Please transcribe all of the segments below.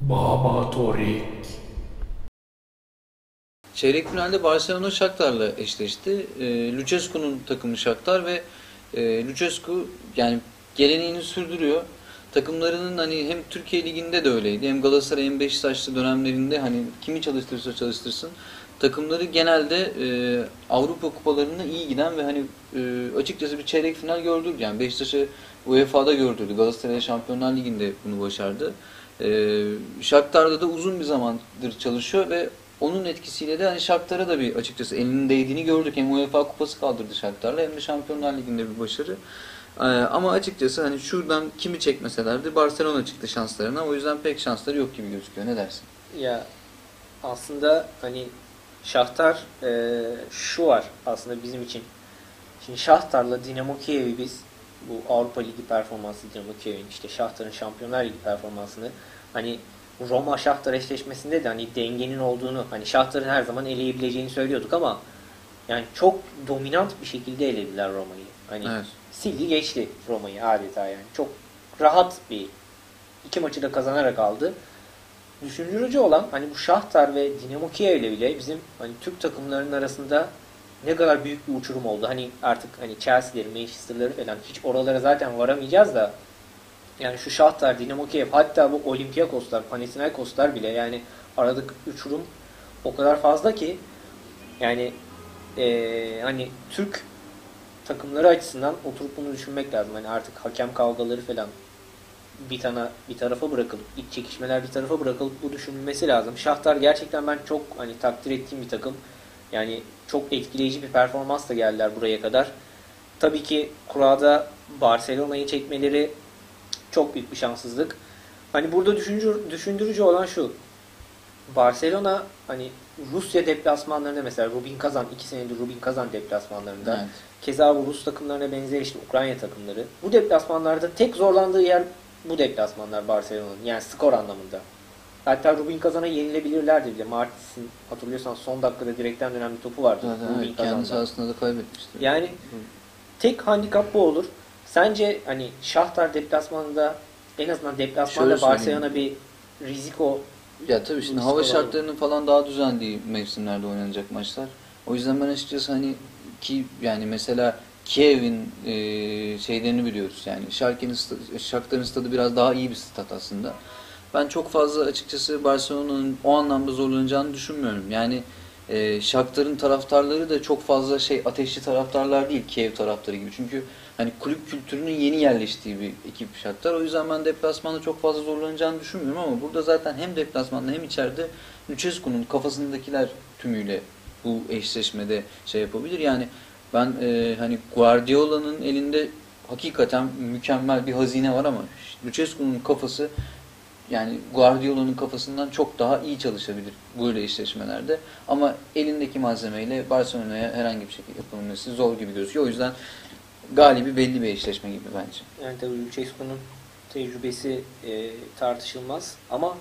Baba Torik. Çeyrek finalde Barcelona Shakhtar'la eşleşti. E, Lucescu'nun takımı Shakhtar ve e, Lucescu yani geleneğini sürdürüyor. Takımlarının hani hem Türkiye Ligi'nde de öyleydi hem Galatasaray hem Beşiktaşlı dönemlerinde hani kimi çalıştırırsa çalıştırsın takımları genelde e, Avrupa kupalarında iyi giden ve hani e, açıkçası bir çeyrek final gördürdü. Yani Beşiktaş'ı UEFA'da gördürdü. Galatasaray Şampiyonlar Ligi'nde bunu başardı. E, Shakhtar'da da uzun bir zamandır çalışıyor ve onun etkisiyle de hani Shakhtar'a da bir açıkçası elinin değdiğini gördük. Hem UEFA kupası kaldırdı Shakhtar'la hem de Şampiyonlar Ligi'nde bir başarı. Ee, ama açıkçası hani şuradan kimi çekmeselerdi Barcelona çıktı şanslarına. O yüzden pek şansları yok gibi gözüküyor. Ne dersin? Ya aslında hani Şahtar e, şu var aslında bizim için. Şimdi Şahtar'la Dinamo Kiev'i biz bu Avrupa Ligi performansı Dinamo Kiev'in işte Şahtar'ın Şampiyonlar Ligi performansını hani Roma Şahtar eşleşmesinde de hani dengenin olduğunu hani Şahtar'ın her zaman eleyebileceğini söylüyorduk ama yani çok dominant bir şekilde elediler Roma'yı. Hani Evet. sildi geçti Roma'yı adeta yani. Çok rahat bir iki maçı da kazanarak aldı. Düşündürücü olan hani bu Şahtar ve Dinamo Kiev ile bile bizim hani Türk takımlarının arasında ne kadar büyük bir uçurum oldu. Hani artık hani Chelsea'leri, Manchester'ları falan hiç oralara zaten varamayacağız da yani şu Şahtar, Dinamo Kiev hatta bu Olympiakoslar, Panathinaikoslar bile yani aradaki uçurum o kadar fazla ki yani eee, hani Türk takımları açısından oturup bunu düşünmek lazım. Hani artık hakem kavgaları falan bir tane bir tarafa bırakılıp iç çekişmeler bir tarafa bırakılıp bu düşünülmesi lazım. Şahtar gerçekten ben çok hani takdir ettiğim bir takım. Yani çok etkileyici bir performansla geldiler buraya kadar. Tabii ki kurada Barcelona'yı çekmeleri çok büyük bir şanssızlık. Hani burada düşündürücü, düşündürücü olan şu. Barcelona hani Rusya deplasmanlarında mesela Rubin Kazan iki senedir Rubin Kazan deplasmanlarında Evet. Keza bu Rus takımlarına benzer işte Ukrayna takımları. Bu deplasmanlarda tek zorlandığı yer bu deplasmanlar Barcelona'nın. Yani skor anlamında. Hatta Rubin Kazan'a yenilebilirlerdi bile. Martis'in hatırlıyorsan son dakikada direkten dönen bir topu vardı. Zaten Rubin evet, kendi sahasında da kaybetmişti. Yani tek handikap bu olur. Sence hani Şahtar deplasmanında en azından deplasmanda. Barcelona bir riziko Ya tabii şimdi hava şartlarının falan daha düzenli mevsimlerde oynanacak maçlar. O yüzden ben açıkçası hani ki yani mesela Kiev'in e, şeylerini biliyoruz yani sta- Shakhtar'ın stadı biraz daha iyi bir stat aslında. Ben çok fazla açıkçası Barcelona'nın o anlamda zorlanacağını düşünmüyorum. Yani e, Shakhtar'ın taraftarları da çok fazla şey ateşli taraftarlar değil Kiev taraftarı gibi. Çünkü hani kulüp kültürünün yeni yerleştiği bir ekip Shakhtar. O yüzden ben deplasmanda çok fazla zorlanacağını düşünmüyorum ama burada zaten hem deplasmanda hem içeride Lucescu'nun kafasındakiler tümüyle bu eşleşmede şey yapabilir. Yani ben e, hani Guardiola'nın elinde hakikaten mükemmel bir hazine var ama Lucescu'nun kafası yani Guardiola'nın kafasından çok daha iyi çalışabilir böyle eşleşmelerde. Ama elindeki malzemeyle Barcelona'ya herhangi bir şekilde yapılması zor gibi gözüküyor. O yüzden galibi belli bir eşleşme gibi bence. Yani tabii Lucescu'nun tecrübesi e, tartışılmaz. Ama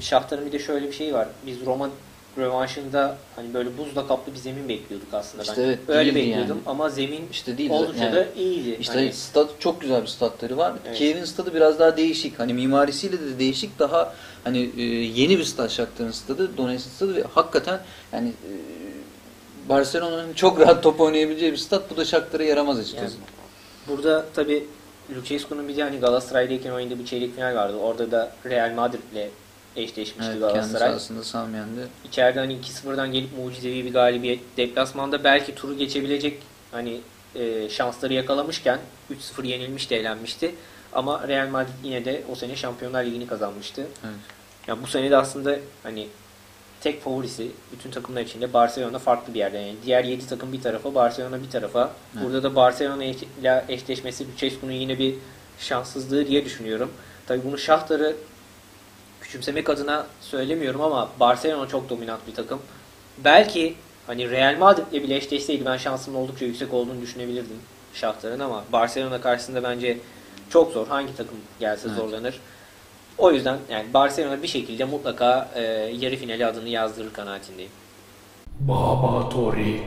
Şahtar'ın bir de şöyle bir şey var. Biz Roma rövanşında hani böyle buzla kaplı bir zemin bekliyorduk aslında. İşte ben evet, öyle değildi bekliyordum yani. ama zemin İşte değil oldukça yani. da iyiydi. İşte Hani stat çok güzel bir statları var. Evet. Kiev'in stadı biraz daha değişik. Hani mimarisiyle de değişik. Daha hani e, yeni bir stat Shakhtar'ın stadı, Donetsk'in stadı ve hakikaten yani e, Barcelona'nın çok rahat top oynayabileceği bir stat. Bu da Shakhtar'a yaramaz açıkçası. Yani burada tabii Lucescu'nun bir de hani Galatasaray'dayken oynadığı bir çeyrek final vardı. Orada da Real Madrid'le eşleşmişti Evet, kendi Galatasaray. sahasında Sami yendi. İçeride hani 2-0'dan gelip mucizevi bir galibiyet. Deplasmanda belki turu geçebilecek hani e, şansları yakalamışken 3-0 yenilmiş de elenmişti. Ama Real Madrid yine de o sene Şampiyonlar Ligi'ni kazanmıştı. Evet. Yani bu sene de aslında hani tek favorisi bütün takımlar içinde Barcelona farklı bir yerde. Yani diğer 7 takım bir tarafa, Barcelona bir tarafa. Evet. Burada da Barcelona ile eşleşmesi Lucescu'nun yine bir şanssızlığı diye düşünüyorum. Tabii bunu Şahtar'ı küçümsemek adına söylemiyorum ama Barcelona çok dominant bir takım. Belki hani Real Madrid'le bile eşleşseydi ben şansımın oldukça yüksek olduğunu düşünebilirdim Şahtar'ın ama Barcelona karşısında bence çok zor. Hangi takım gelse Evet. zorlanır. O yüzden yani Barcelona bir şekilde mutlaka e, yarı finali adını yazdırır kanaatindeyim. Baba Torik.